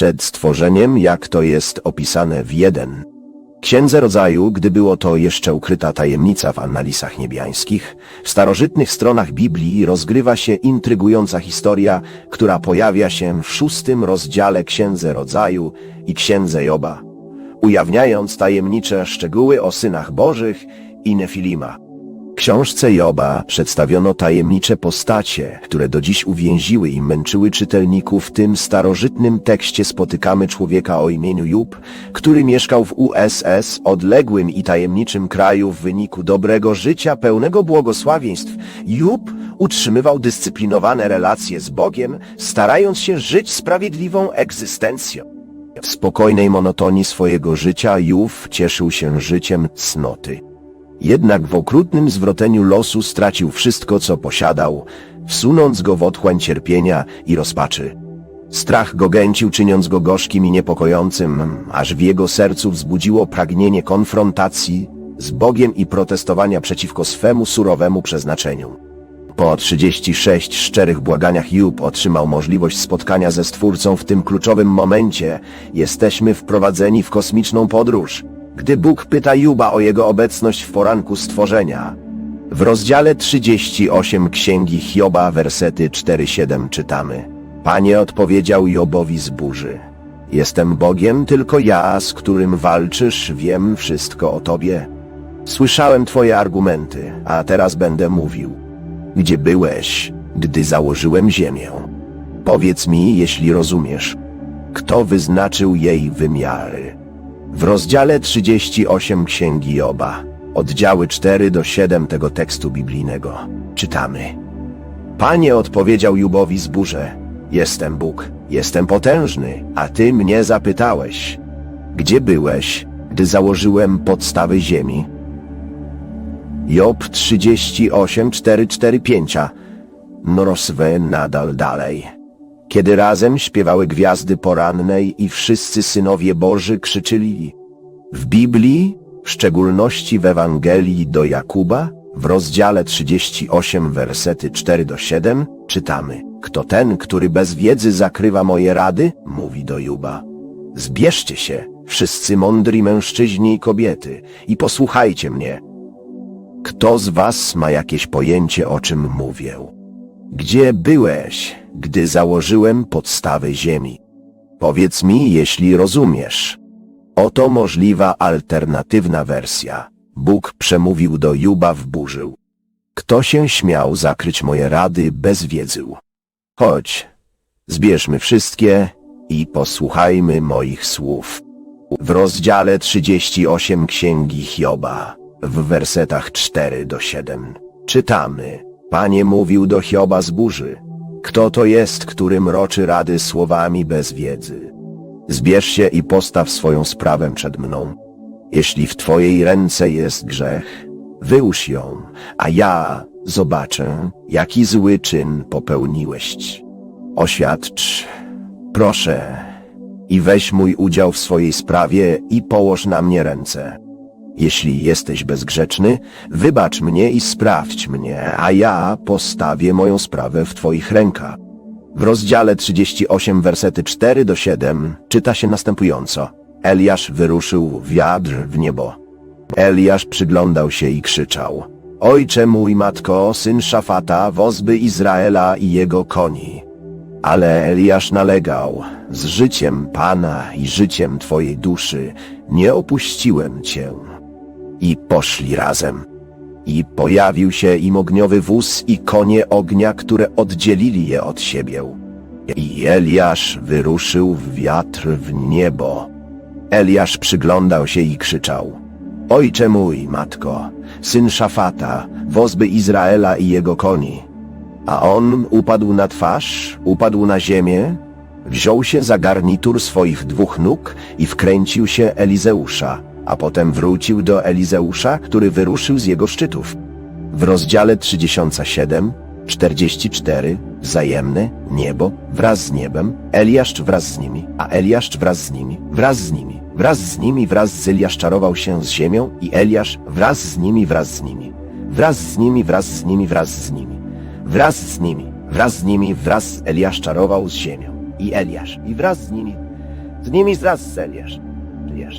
przed stworzeniem, jak to jest opisane w jeden. Księdze Rodzaju, gdy było to jeszcze ukryta tajemnica w analizach niebiańskich, w starożytnych stronach Biblii rozgrywa się intrygująca historia, która pojawia się w szóstym rozdziale Księdze Rodzaju i Księdze Joba, ujawniając tajemnicze szczegóły o synach Bożych i Nefilima. Książce Joba przedstawiono tajemnicze postacie, które do dziś uwięziły i męczyły czytelników. W tym starożytnym tekście spotykamy człowieka o imieniu Job, który mieszkał w USS, odległym i tajemniczym kraju w wyniku dobrego życia pełnego błogosławieństw. Job utrzymywał dyscyplinowane relacje z Bogiem, starając się żyć sprawiedliwą egzystencją. W spokojnej monotonii swojego życia Job cieszył się życiem cnoty. Jednak w okrutnym zwroteniu losu stracił wszystko, co posiadał, wsunąc go w otchłań cierpienia i rozpaczy. Strach go gęcił, czyniąc go gorzkim i niepokojącym, aż w jego sercu wzbudziło pragnienie konfrontacji z Bogiem i protestowania przeciwko swemu surowemu przeznaczeniu. Po 36 szczerych błaganiach Job otrzymał możliwość spotkania ze Stwórcą w tym kluczowym momencie. Jesteśmy wprowadzeni w kosmiczną podróż, gdy Bóg pyta Juba o jego obecność w poranku stworzenia. W rozdziale 38 Księgi Hioba, wersety 4-7 czytamy. Panie odpowiedział Jobowi z burzy. Jestem Bogiem, tylko ja, z którym walczysz, wiem wszystko o Tobie. Słyszałem Twoje argumenty, a teraz będę mówił. Gdzie byłeś, gdy założyłem ziemię? Powiedz mi, jeśli rozumiesz. Kto wyznaczył jej wymiary? W rozdziale 38 Księgi Joba, oddziały 4 do 7 tego tekstu biblijnego, czytamy. Panie odpowiedział Jubowi z burze, jestem Bóg, jestem potężny, a Ty mnie zapytałeś. Gdzie byłeś, gdy założyłem podstawy ziemi? Job 38, 4, 4, 5. Noroswe nadal dalej. Kiedy razem śpiewały gwiazdy porannej i wszyscy synowie Boży krzyczyli. W Biblii, w szczególności w Ewangelii do Jakuba, w rozdziale 38 wersety 4 do 7 czytamy Kto ten, który bez wiedzy zakrywa moje rady? Mówi do Juba. Zbierzcie się, wszyscy mądri mężczyźni i kobiety, i posłuchajcie mnie. Kto z was ma jakieś pojęcie, o czym mówię? Gdzie byłeś, gdy założyłem podstawy ziemi? Powiedz mi, jeśli rozumiesz. Oto możliwa alternatywna wersja. Bóg przemówił do Juba w burzył. Kto się śmiał zakryć moje rady bez wiedzy? Chodź, zbierzmy wszystkie i posłuchajmy moich słów. W rozdziale 38 Księgi Hioba, w wersetach 4 do 7, czytamy. Panie mówił do Hioba z burzy. Kto to jest, który mroczy rady słowami bez wiedzy? Zbierz się i postaw swoją sprawę przed mną. Jeśli w Twojej ręce jest grzech, wyłóż ją, a ja zobaczę, jaki zły czyn popełniłeś. Oświadcz, proszę, i weź mój udział w swojej sprawie i położ na mnie ręce. Jeśli jesteś bezgrzeczny, wybacz mnie i sprawdź mnie, a ja postawię moją sprawę w Twoich rękach. W rozdziale 38 wersety 4 do 7 czyta się następująco. Eliasz wyruszył wiatr w niebo. Eliasz przyglądał się i krzyczał. Ojcze mój matko, syn Szafata, wozby Izraela i jego koni. Ale Eliasz nalegał, z życiem Pana i życiem Twojej duszy nie opuściłem Cię. I poszli razem. I pojawił się im ogniowy wóz i konie ognia, które oddzielili je od siebie. I Eliasz wyruszył w wiatr w niebo. Eliasz przyglądał się i krzyczał. Ojcze mój, matko, syn Szafata, wozby Izraela i jego koni. A on upadł na twarz, upadł na ziemię, wziął się za garnitur swoich dwóch nóg i wkręcił się Elizeusza, a potem wrócił do Elizeusza, który wyruszył z jego szczytów. W rozdziale 37, 44, wzajemne, niebo, wraz z niebem, Eliaszcz wraz z nimi, a Eliaszcz wraz z nimi, wraz z nimi, wraz z nimi, wraz z Eliasz czarował się z ziemią i Eliasz wraz z nimi, wraz z nimi, wraz z nimi, wraz z nimi, wraz z nimi, wraz z nimi, wraz z nimi, wraz z Eliasz czarował z ziemią i Eliasz i wraz z nimi, Z nimi zraz zeliesz. Wiesz.